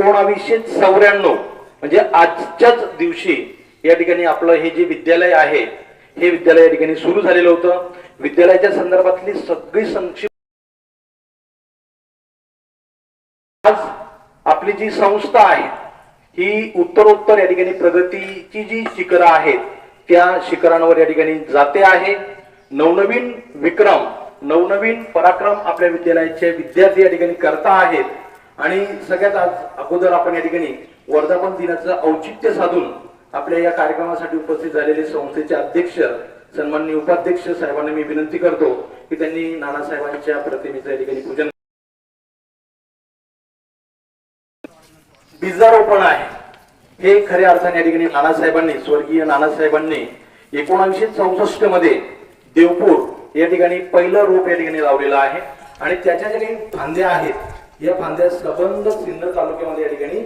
एकोणावीसशे चौऱ्याण्णव म्हणजे आजच्याच दिवशी या ठिकाणी आपलं हे जे विद्यालय आहे हे विद्यालय या ठिकाणी सुरू झालेलं होतं. विद्यालयाच्या संदर्भातली सगळी संक्षिप्त आज आपली जी संस्था आहे ही उत्तरोत्तर या ठिकाणी प्रगतीची जी शिखरं आहेत त्या शिखरांवर या ठिकाणी जाते आहे. नवनवीन विक्रम नवनवीन पराक्रम आपल्या विद्यालयाचे विद्यार्थी या ठिकाणी करता आहेत. आणि सगळ्यात आज अगोदर आपण या ठिकाणी वर्धापन दिनाचं औचित्य साधून आपल्या या कार्यक्रमासाठी उपस्थित झालेले संस्थेचे अध्यक्ष सन्माननीय उपाध्यक्ष साहेबांना मी विनंती करतो की त्यांनी नानासाहेबांच्या प्रतिमेचं या ठिकाणी पूजन बीजारोपण आहे. हे खऱ्या अर्थाने या ठिकाणी नानासाहेबांनी स्वर्गीय नानासाहेबांनी एकोणविशे चौसष्टमध्ये देवपूर या ठिकाणी पहिलं रोप या ठिकाणी लावलेलं आहे. आणि त्याच्या ज्या काही फांद्या आहेत या फांद्या सबंध सिन्नर तालुक्यामध्ये या ठिकाणी